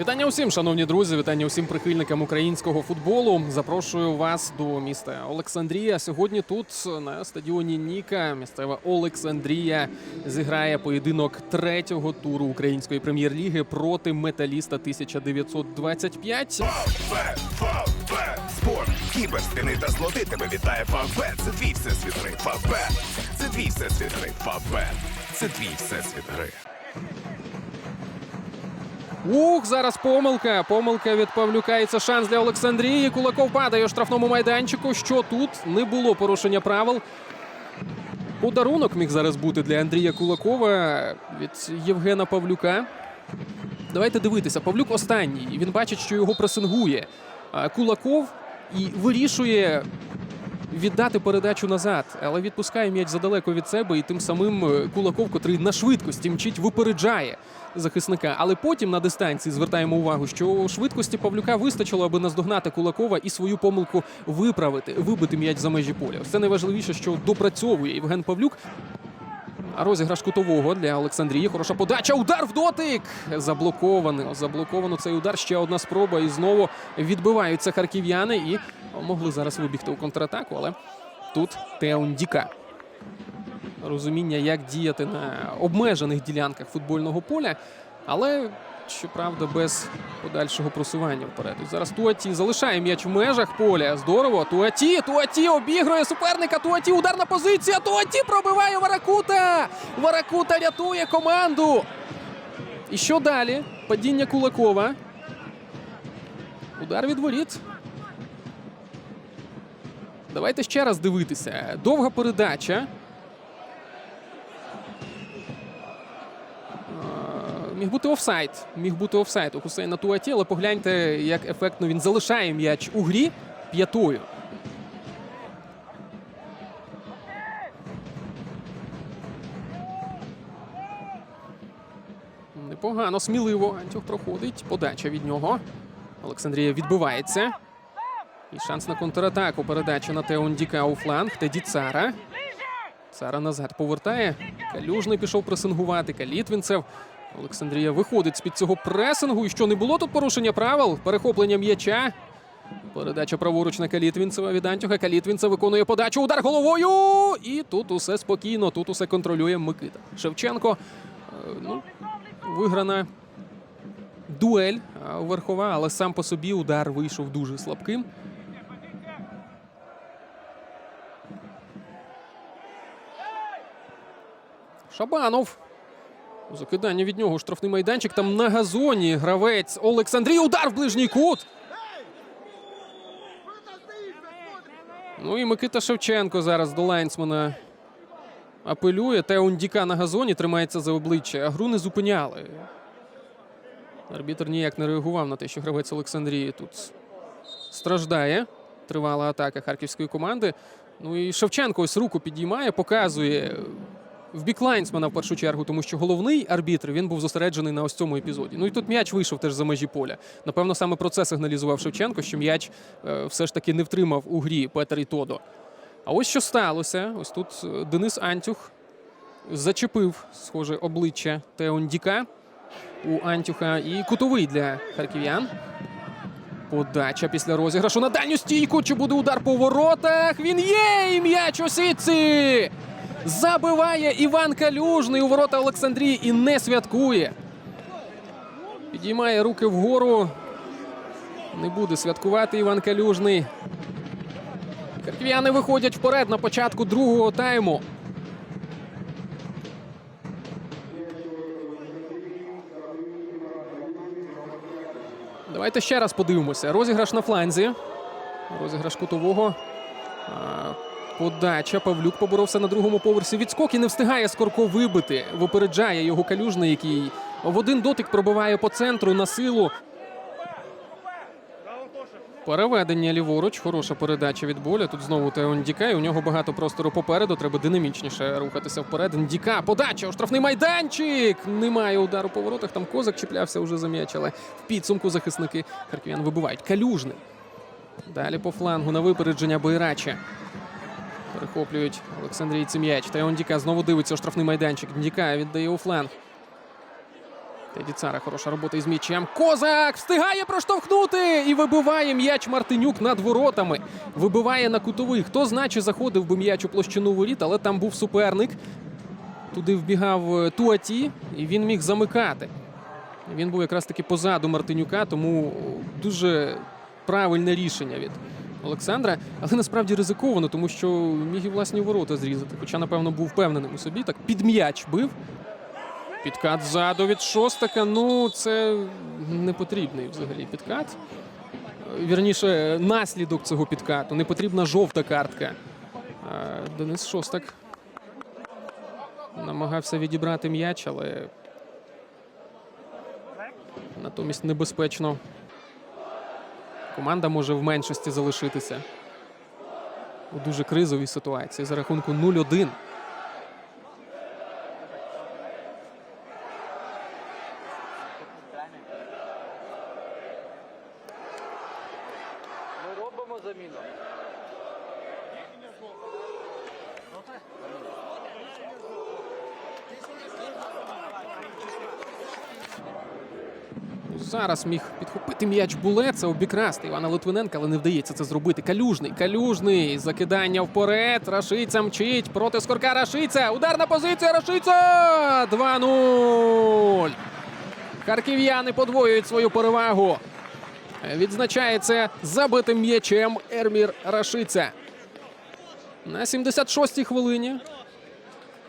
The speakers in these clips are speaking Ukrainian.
Вітання усім, шановні друзі, вітання усім прихильникам українського футболу. Запрошую вас до міста Олександрія. Сьогодні тут на стадіоні Ніка місцева Олександрія зіграє поєдинок третього туру української прем'єр-ліги проти металіста 1925. Фавбет, Фавбет, спорт, кіберспіни та злоти тебе вітає Фавбет. Це твій всесвіт гри. Фавбет. Це твій всесвіт гри. Фавбет. Це твій всесвіт гри. Ух, зараз помилка. Помилка від Павлюка. І це шанс для Олександрії. Кулаков падає у штрафному майданчику. Що тут не було порушення правил. Подарунок міг зараз бути для Андрія Кулакова від Євгена Павлюка. Давайте дивитися. Павлюк останній. Він бачить, що його пресингує. Кулаков і вирішує віддати передачу назад, але відпускає м'яч задалеко від себе, і тим самим е, Кулаков, котрий на швидкості мчить, випереджає захисника. Але потім на дистанції звертаємо увагу, що швидкості Павлюка вистачило, аби наздогнати Кулакова і свою помилку виправити, вибити м'яч за межі поля. Це найважливіше, що допрацьовує Євген Павлюк. Розіграш кутового для Олександрії. Хороша подача. Удар в дотик. Заблоковано. Заблоковано цей удар. Ще одна спроба. І знову відбиваються харків'яни. І могли зараз вибігти у контратаку. Але тут Теондіка. Розуміння, як діяти на обмежених ділянках футбольного поля. Але, щоправда, без подальшого просування вперед. Зараз Туаті залишає м'яч в межах поля. Здорово. Туаті, Туаті обігрує суперника. Туаті ударна позиція. Туаті пробиває Варакута. Варакута рятує команду. І що далі? Падіння Кулакова. Удар від воріт. Давайте ще раз дивитися. Довга передача. Е, Міг бути офсайд. Міг бути офсайд у Хусейна Туаті, але погляньте, як ефектно він залишає м'яч у грі п'ятою. Непогано, сміливо. Антюх проходить. Подача від нього. Олександрія відбивається. І шанс на контратаку. Передача на Теондіка у фланг. Теді Цара. Цара назад повертає. Калюжний пішов пресингувати. Калітвінцев. Олександрія виходить з-під цього пресингу. І що не було тут порушення правил? Перехоплення м'яча. Передача праворуч на Калітвінцева від Антюха. Калітвінцев виконує подачу. Удар головою. І тут усе спокійно. Тут усе контролює Микита. Шевченко. е, Ну, виграна дуель верхова, але сам по собі удар вийшов дуже слабким. Шабанов. Закидання від нього. Штрафний майданчик. Там на газоні гравець Олександрій. Удар в ближній кут. Ну і Микита Шевченко зараз до лайнсмена апелює. Теондіка на газоні тримається за обличчя. А гру не зупиняли. Арбітр ніяк не реагував на те, що гравець Олександрії тут страждає. Тривала атака харківської команди. Ну і Шевченко ось руку підіймає, показує в бік лайнсмена в першу чергу, тому що головний арбітр він був зосереджений на ось цьому епізоді. Ну і тут м'яч вийшов теж за межі поля. Напевно, саме про це сигналізував Шевченко, що м'яч е, все ж таки не втримав у грі Петер і Тодо. А ось що сталося. Ось тут е, Денис Антюх зачепив, схоже, обличчя Теондіка у Антюха і кутовий для харків'ян. Подача після розіграшу на дальню стійку. Чи буде удар по воротах? Він є! І м'яч у сітці! Забиває Іван Калюжний у ворота Олександрії і не святкує. Підіймає руки вгору. Не буде святкувати Іван Калюжний. Харків'яни виходять вперед на початку другого тайму. Давайте ще раз подивимося. Розіграш на фланзі. Розіграш кутового. Подача. Павлюк поборовся на другому поверсі. Відскок і не встигає Скорко вибити. Випереджає його калюжний, який в один дотик пробиває по центру на силу. Переведення ліворуч. Хороша передача від боля. Тут знову Тео Ndіка. І у нього багато простору попереду. Треба динамічніше рухатися вперед. Ndіка. Подача у штрафний майданчик. Немає удару по воротах. Там козак чіплявся вже за м'яч, але в підсумку захисники харків'ян вибивають. Калюжний. Далі по флангу на випередження Байрача. Перехоплюють Олександрійці м'яч. Теон Діка знову дивиться штрафний майданчик. Діка віддає у фланг. Теді Цара хороша робота із м'ячем. Козак встигає проштовхнути і вибиває м'яч Мартинюк над воротами. Вибиває на кутовий. Хто значить заходив би м'яч у площину воріт, але там був суперник. Туди вбігав е, Туаті, і він міг замикати. Він був якраз таки позаду Мартинюка, тому дуже правильне рішення від Олександра. Але насправді ризиковано, тому що міг і власні ворота зрізати. Хоча, напевно, був впевненим у собі. Так під м'яч бив. Підкат ззаду від шостака. Ну, це не потрібний взагалі підкат. Вірніше, наслідок цього підкату. Не потрібна жовта картка. Денис Шостак намагався відібрати м'яч, але натомість небезпечно. Команда може в меншості залишитися у дуже кризовій ситуації за рахунку 0-1. Ми робимо заміну. Зараз міг підхопити м'яч буле. Це обікрасти Івана Литвиненка, але не вдається це зробити. Калюжний, калюжний. Закидання вперед. Рашиця мчить проти скорка Рашиця. Ударна позиція. Рашиця! 2-0. Харків'яни подвоюють свою перевагу. Відзначається забитим м'ячем Ермір Рашиця. На 76-й хвилині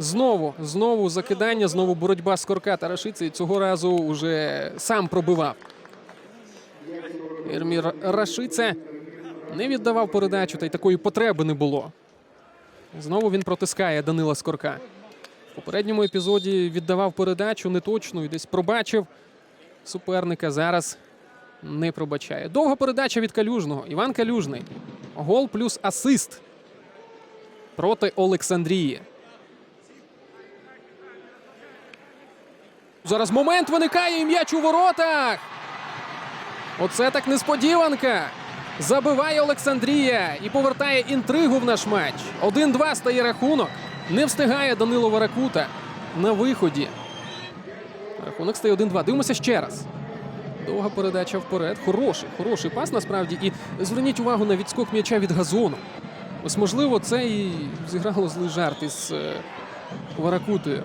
Знову, знову закидання, знову боротьба з Корка та Рашиці. І Цього разу вже сам пробивав. Ермір Рашиця не віддавав передачу, та й такої потреби не було. Знову він протискає Данила Скорка. В попередньому епізоді віддавав передачу неточну і десь пробачив суперника. Зараз не пробачає. Довга передача від Калюжного. Іван Калюжний. Гол плюс асист проти Олександрії. Зараз момент виникає і м'яч у воротах. Оце так несподіванка. Забиває Олександрія і повертає інтригу в наш матч. 1-2 стає рахунок. Не встигає Данило Варакута на виході. Рахунок стає 1-2. Дивимося ще раз. Довга передача вперед. Хороший, хороший пас насправді. І зверніть увагу на відскок м'яча від газону. Ось, можливо, це і зіграло злий жарт із е, Варакутою,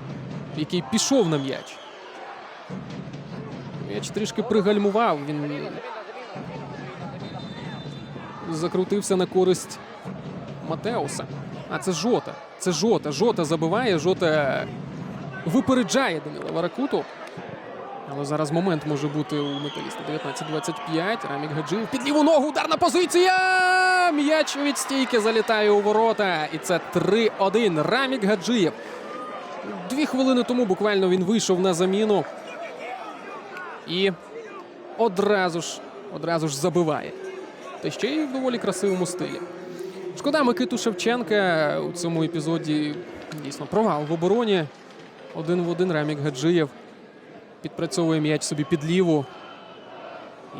який пішов на м'яч. М'яч трішки пригальмував. Він закрутився на користь Матеуса. А це Жота. Це Жота. Жота забиває. Жота випереджає Данила Варакуту. Але зараз момент може бути у металіста. 19-25. Рамік Гаджиєв під ліву ногу. Ударна позиція. М'яч від стійки залітає у ворота. І це 3-1. Рамік Гаджиєв. Дві хвилини тому буквально він вийшов на заміну. І одразу ж, одразу ж забиває. Та ще й в доволі красивому стилі. Шкода Микиту Шевченка у цьому епізоді дійсно провал в обороні. Один в один Рамік Гаджиєв підпрацьовує м'яч собі під ліву.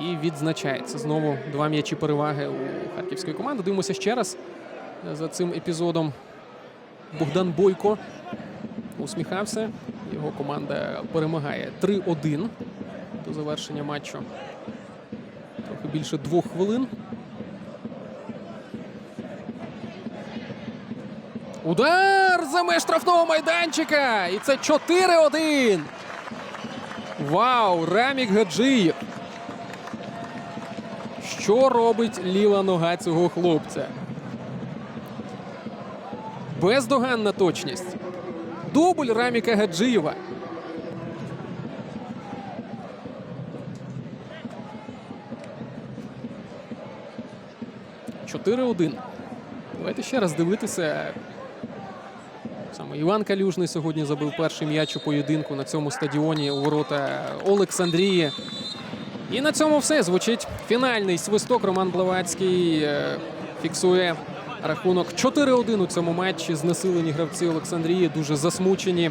І відзначається знову два м'ячі переваги у харківської команди. Дивимося ще раз за цим епізодом. Богдан Бойко усміхався. Його команда перемагає 3-1 до завершення матчу. Трохи більше двох хвилин. Удар за меж штрафного майданчика! І це 4-1. Вау! Рамік Гаджиєв. Що робить ліва нога цього хлопця? Бездоганна точність. Дубль Раміка Гаджиєва. Чотири-один. Давайте ще раз дивитися. Саме Іван Калюжний сьогодні забив перший м'яч у поєдинку на цьому стадіоні у ворота Олександрії. І на цьому все звучить фінальний свисток. Роман Блавацький е, фіксує рахунок 4-1 у цьому матчі. Знесилені гравці Олександрії дуже засмучені.